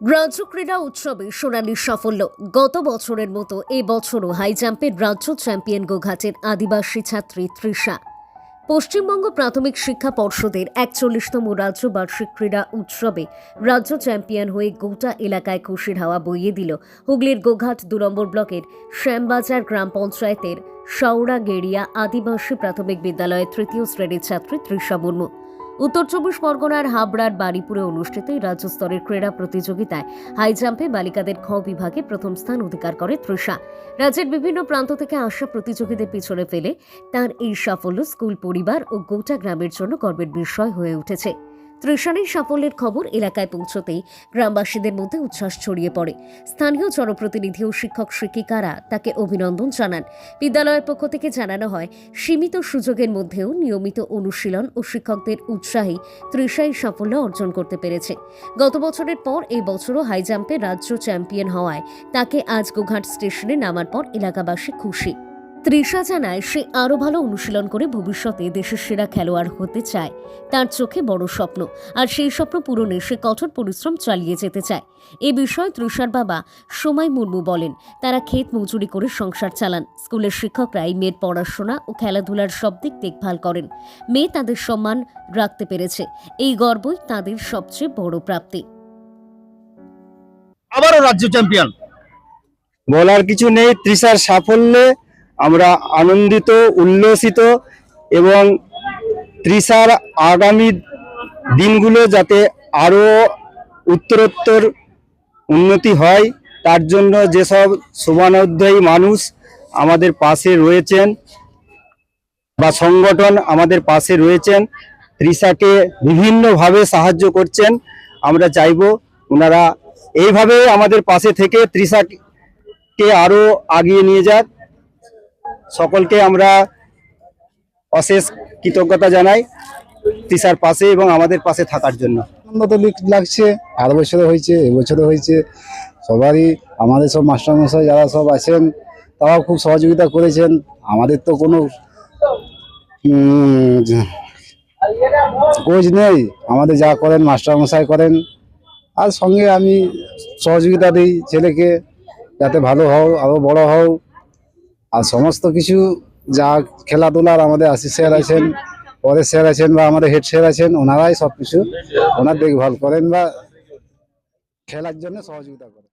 রাজ্য ক্রীড়া উৎসবে সোনালী সাফল্য। গত বছরের মতো এ বছরও হাই জাম্পের রাজ্য চ্যাম্পিয়ন গোঘাটের আদিবাসী ছাত্রী তৃষা। পশ্চিমবঙ্গ প্রাথমিক শিক্ষা পর্ষদের একচল্লিশতম রাজ্য বার্ষিক ক্রীড়া উৎসবে রাজ্য চ্যাম্পিয়ন হয়ে গোটা এলাকায় খুশির হাওয়া বইয়ে দিল হুগলির গোঘাট দু নম্বর ব্লকের শ্যামবাজার গ্রাম পঞ্চায়েতের শাওড়াগেড়িয়া আদিবাসী প্রাথমিক বিদ্যালয়ের তৃতীয় শ্রেণির ছাত্রী তৃষা মুর্মু। উত্তর চব্বিশ পরগনার হাবড়ার বাড়িপুরে অনুষ্ঠিত এই রাজ্য স্তরের ক্রীড়া প্রতিযোগিতায় হাই জাম্পে বালিকাদের খ বিভাগে প্রথম স্থান অধিকার করে তৃষা। রাজ্যের বিভিন্ন প্রান্ত থেকে আসা প্রতিযোগীদের পিছনে ফেলে তার এই সাফল্য স্কুল, পরিবার ও গোটা গ্রামের জন্য গর্বের বিষয় হয়ে উঠেছে। তৃষানের সাফল্যের খবর এলাকায় পৌঁছতেই গ্রামবাসীদের মধ্যে উচ্ছ্বাস ছড়িয়ে পড়ে। স্থানীয় জনপ্রতিনিধি ও শিক্ষক শিক্ষিকারা তাকে অভিনন্দন জানান। বিদ্যালয়ের পক্ষ থেকে জানানো হয়, সীমিত সুযোগের মধ্যেও নিয়মিত অনুশীলন ও শিক্ষকদের উৎসাহী তৃষাই সাফল্য অর্জন করতে পেরেছে। গত বছরের পর এই বছরও হাই জাম্পে রাজ্য চ্যাম্পিয়ন হওয়ায় তাকে আজ গোঘাট স্টেশনে নামার পর এলাকাবাসী খুশি। তৃষা জানায় সে আরও ভালো অনুশীলন করে ভবিষ্যতে দেশের সেরা খেলোয়াড় হতে চায়। তার চোখে বড় স্বপ্ন। আর সেই স্বপ্ন পূরণে সে কঠোর পরিশ্রম চালিয়ে যেতে চায়। এ বিষয়ে তৃষার বাবা সময় মুর্মু বলেন তারা ক্ষেত মজুরি করে সংসার চালান। স্কুলের শিক্ষকরাই মেয়ের পড়াশোনা ও খেলাধুলার সব দিক দেখভাল করেন। মেয়ে তাদের সম্মান রাখতে পেরেছে। এই গর্বই তাদের সবচেয়ে বড় প্রাপ্তি। আবারও রাজ্য চ্যাম্পিয়ন। বলার কিছু নেই তৃষার সাফল্যে আমরা আনন্দিত, উল্লসিত এবং তৃষার আগামী দিনগুলো যাতে আরও উত্তরোত্তর উন্নতি হয়, তার জন্য যেসব শুভানুধ্যায়ী মানুষ আমাদের পাশে রয়েছেন বা সংগঠন আমাদের পাশে রয়েছেন তৃষাকে বিভিন্নভাবে সাহায্য করছেন, আমরা চাইব ওনারা এইভাবে আমাদের পাশে থেকে তৃষাকে আরও আগিয়ে নিয়ে যাক। সকলকে আমরা অশেষ কৃতজ্ঞতা জানাই তৃষার পাশে এবং আমাদের পাশে থাকার জন্য। আনন্দ তো লিক- লাগছে আর বছরও হয়েছে এবছরও হয়েছে, সবারই, আমাদের সব মাস্টারমশাই যারা সব আছেন, তারাও খুব সহযোগিতা করেছেন, আমাদের তো কোনো কোচ নেই, আমাদের যা করেন মাস্টারমশাই করেন, আর সঙ্গে আমি সহযোগিতা দিই ছেলেকে, যাতে ভালো হও আরও বড় হও আর সমস্ত কিছু যা খেলাধুলার আমাদের আশিস স্যার আছেন পরে স্যার আছেন বা আমাদের হেড স্যার আছেন, ওনারাই সব কিছু ওনার দেখভাল করেন বা খেলার জন্য সহযোগিতা করেন।